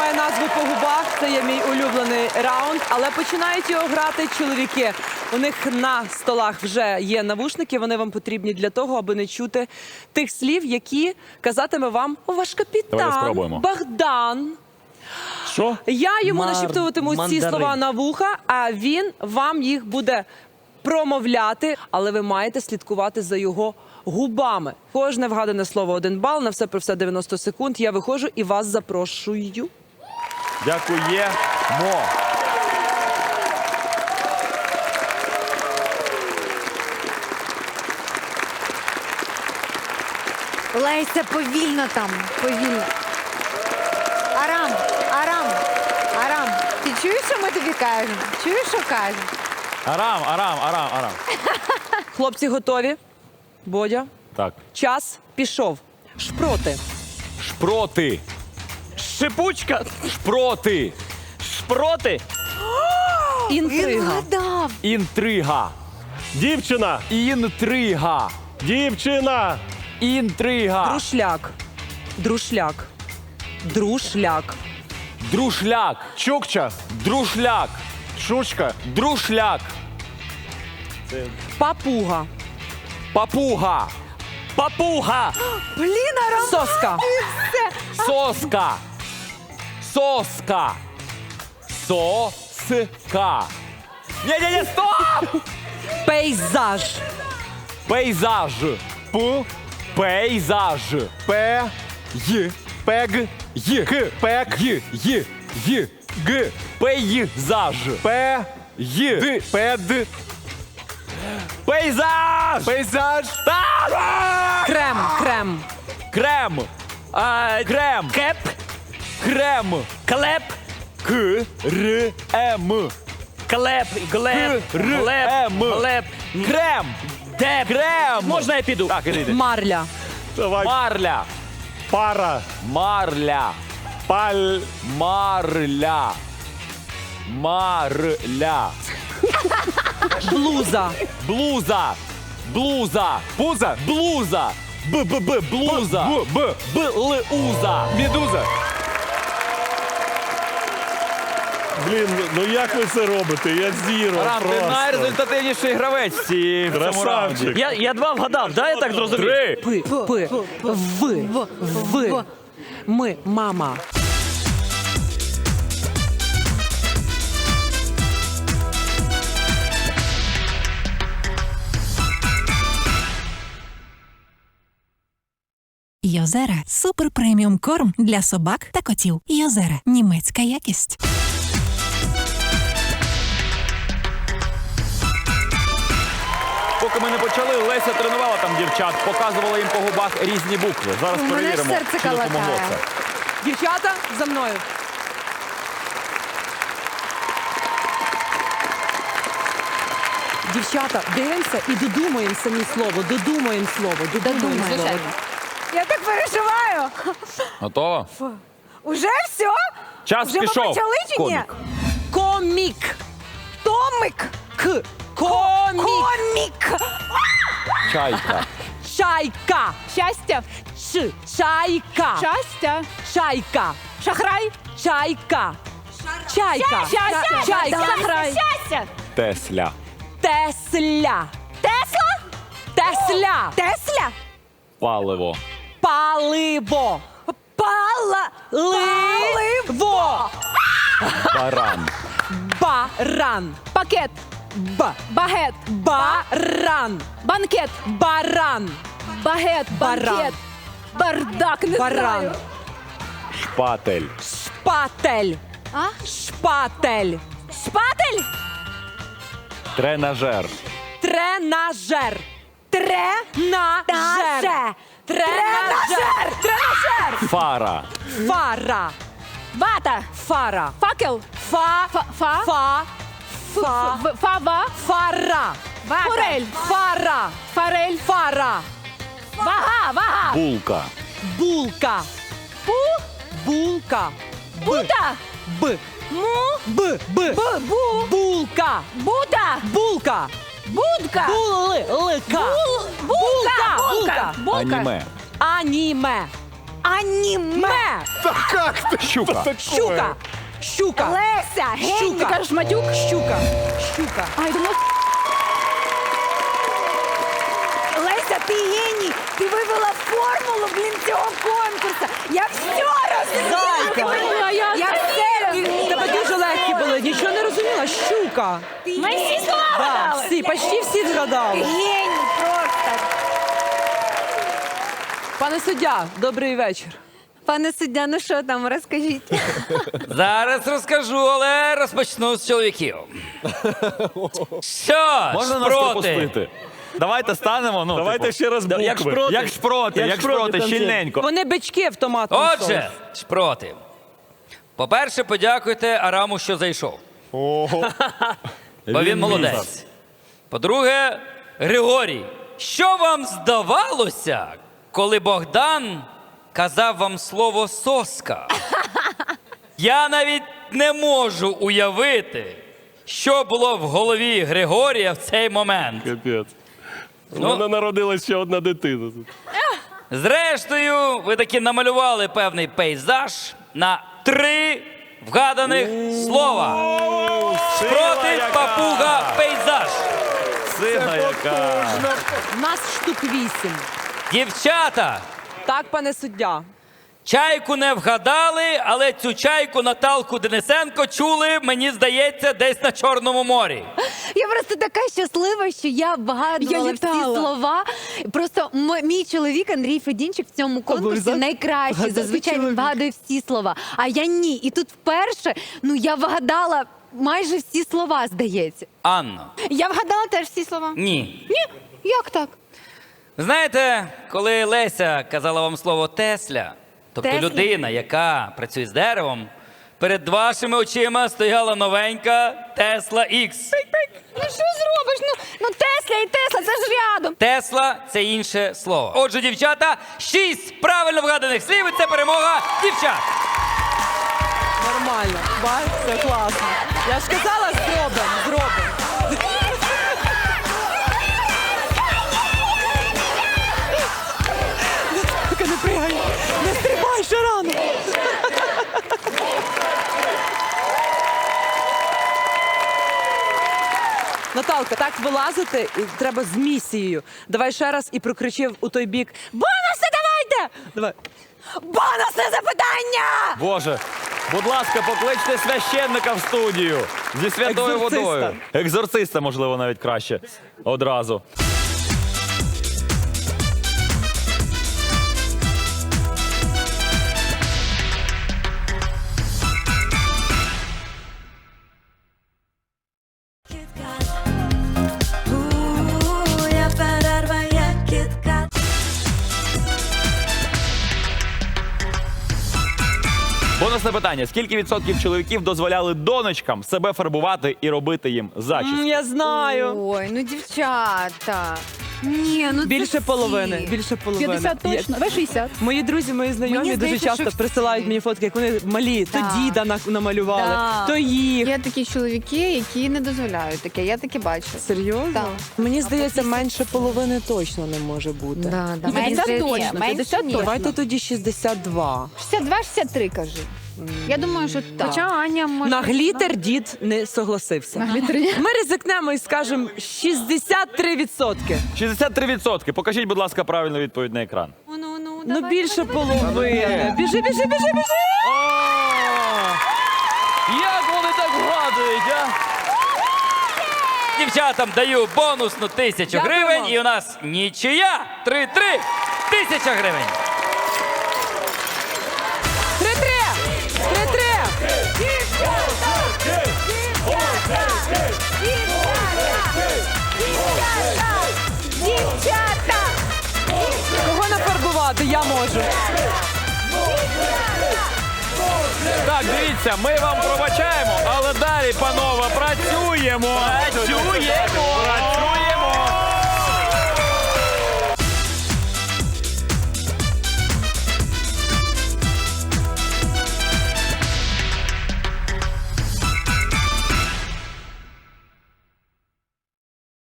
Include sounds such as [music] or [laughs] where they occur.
Має назву по губах. Це є мій улюблений раунд, але починають його грати чоловіки. У них на столах вже є навушники. Вони вам потрібні для того, аби не чути тих слів, які казатиме вам ваш капітан. Богдан. Що? Я йому Мар- нашіптуватиму ці слова на вуха, а він вам їх буде промовляти, але ви маєте слідкувати за його губами. Кожне вгадане слово один бал, на все про все 90 секунд. Я виходжу і вас запрошую. Дякуємо. Леся, повільно там, повільно. Арам, Арам, Арам. Ти чуєш, що ми тобі кажемо? Чуєш, що кажемо? Арам, арам, арам, арам. [laughs] Хлопці готові? Бодя, Так. час пішов. Шпроти. Шпроти. Шипучка, Шпроти. шпроти, Інтрига. Вгадав. Інтрига. Дівчина! Інтрига. Дівчина! Інтрига. Друшляк. Друшляк. Друшляк. Друшляк. Чукча! Друшляк. Шучка! Друшляк. Папуга. Папуга. папуга, Блін. Соска. Соска. Соска. Соска. Ні-ні-ні, стоп! Пейзаж. Пейзаж. Пу! Пейзаж. П! Й. Пег! Й. К! Пек! Й. Й. Й. Г! Пейзаж. П! Й. Д! Пед! Пейзаж. Пейзаж! Так! Крем. Крем. Крем. А, крем. кеп, Крем. клеп, К. Р. М. клеп, глеб, Р, глеб, М. глеб, Крем. деп. Крем. Можна я піду? Так, іди, іди. Марля. Давай! Марля. Пара! Марля. Паль! Марля. Марля. Блуза. Блуза. Блуза. Пуза! Блуза. Б-б-б. Блуза. Б! Б! Б-л-уза. Медуза! Блін, ну як ви це робите? Я зіро Рам, ти просто. найрезультативніший гравець в ці- в цьому Красавчик. раунді. Я, я два вгадав, да, я так зрозумів? Три. П. П. В. В. Ми. Мама. Йозера супер преміум корм для собак та котів. Йозера німецька якість. Ми не почали, Леся тренувала там дівчат, показувала їм по губах різні букви. Зараз У мене перевіримо, серце чи допомогло калатає. це. Дівчата, за мною. Дівчата, дивимося і додумаємо самі слово. Додумаємо слово. Додумаємо слово. Я так переживаю. Готово? Уже все? Час Вже ми пішов. почали чи ні? Комік. Комік. Томик. К. Комік. Комік. Чайка. Чайка. Щастя. Ш. Чайка. Щастя. Чайка. Шахрай. Чайка. Чайка. Щастя. Чайка. Шахрай. Щастя. Тесля. Тесля. Тесла. Тесля. Тесля. Паливо. Паливо. Пала. Ливо. Баран. Баран. Пакет. Б. Багет. Баран. Банкет. Баран. Багет. Баран. Банкет. Бардак не Баран. знаю. Шпатель. Шпатель. А? Шпатель. Шпатель. Тренажер. Тренажер. Тре. Тренажер. Тренажер. Тренажер. Фара. Фара. Вата. Фара. Факел. Фа. Фа. Фа. Фа. В- Фава. Фара. Вата. Форель. Фара. Форель. Фара. Вага. Вага. Булка. Булка. Пу. Булка. Б. Бута. Б. Му. Б. Б. Б. Бу. Булка. Бута. Булка. Будка. Були. Лика. Бул. Булка. Булка. Булка. Аніме. Аніме. Аніме. Ме. Щука. Щука. Щука. Леся. Щука. Ти кажеш матюк? Щука. Щука. Ай, думала... Леся, ти геній! Ти вивела формулу, блін, цього конкурсу! Я все Зайка. розумію! Я, я все розумію! Тебе дуже легкі були. Нічого не розуміла. Щука. Ми всі слова Да, гадали! всі, почти всі згадали. Геній просто! Пане суддя, добрий вечір. Пане суддя, ну що там, розкажіть. [laughs] Зараз розкажу, але розпочну з чоловіків. [laughs] Що? Можна нас пропустити? Давайте станемо. Ну, Давайте типу, ще раз да, Як букви. шпроти, як шпроти, Як як шпроти, щільненько. Вони бички в томатному Отже, шпроти. По-перше, подякуйте Араму, що зайшов. Ого. Бо він молодець. По-друге, Григорій, що вам здавалося, коли Богдан казав вам слово соска? Я навіть не можу уявити, що було в голові Григорія в цей момент. Капець. У Ну. мене народилась ще одна дитина. тут. Зрештою, ви таки намалювали певний пейзаж на три вгаданих слова. Сила Проти папуга пейзаж. Сила яка. У нас штук вісім. Дівчата, Так, пане суддя. чайку не вгадали, але цю чайку Наталку Денисенко чули, мені здається, десь на Чорному морі. Я просто така щаслива, що я вгадувала Я всі літала. слова. Просто м- мій чоловік Андрій Федінчик в цьому конкурсі Обов'язково найкращий. вгадати Зазвичай він чоловіка. вгадує всі слова. А я ні. І тут вперше ну я вгадала майже всі слова, здається. Анно, Я вгадала теж всі слова. ні. Ні, як так? Знаєте, коли Леся казала вам слово Тесля, тобто Тесля? людина, яка працює з деревом, перед вашими очима стояла новенька Тесла X. Ну що зробиш? Ну, ну Тесля і Тесла, це ж рядом. Тесла це інше слово. Отже, дівчата, шість правильно вгаданих слів, і це перемога дівчат. Нормально. Бач, це класно. Я ж казала, зробимо. Так вилазити і треба з місією. Давай ще раз і прокричив у той бік. Бонуси давайте! Давай. Бонусне запитання! Боже, будь ласка, покличте священника в студію зі святою Екзорциста. водою. Екзорциста, можливо, навіть краще. Одразу. Питання: скільки відсотків чоловіків дозволяли донечкам себе фарбувати і робити їм зачіски? Я знаю. Ой, ну дівчата. Ні, ну це Більше всі. половини. Більше половини. 50 точно. Ви 60. Мої друзі, мої знайомі Мені дуже здається, часто що присилають всі. мені фотки, як вони малі, то діда на- намалювали, Так. то їх. Є такі чоловіки, які не дозволяють таке. Я таке бачу. Серйозно? Так. Мені здається, менше половини точно не може бути. Да, да. Менше Мені здається, точно, менше 50 ні. точно. Давайте тоді 62. 62-63, кажи. Я думаю, що так. Хоча Аня може... На глітер дід не согласився. Ми ризикнемо і скажемо 63%. 63%. Покажіть, будь ласка, правильну відповідь на екран. Ну, ну, ну, Ну давай, більше давай. половини. Біжи, біжи, біжи, біжи. Як вони так вгадують, а? Дівчатам даю бонусну тисячу Дякуємо. гривень, і у нас нічия. Три-три. Тисяча гривень. Я можу. Так, дивіться, ми вам пробачаємо, але далі, панове, працюємо. Працюємо.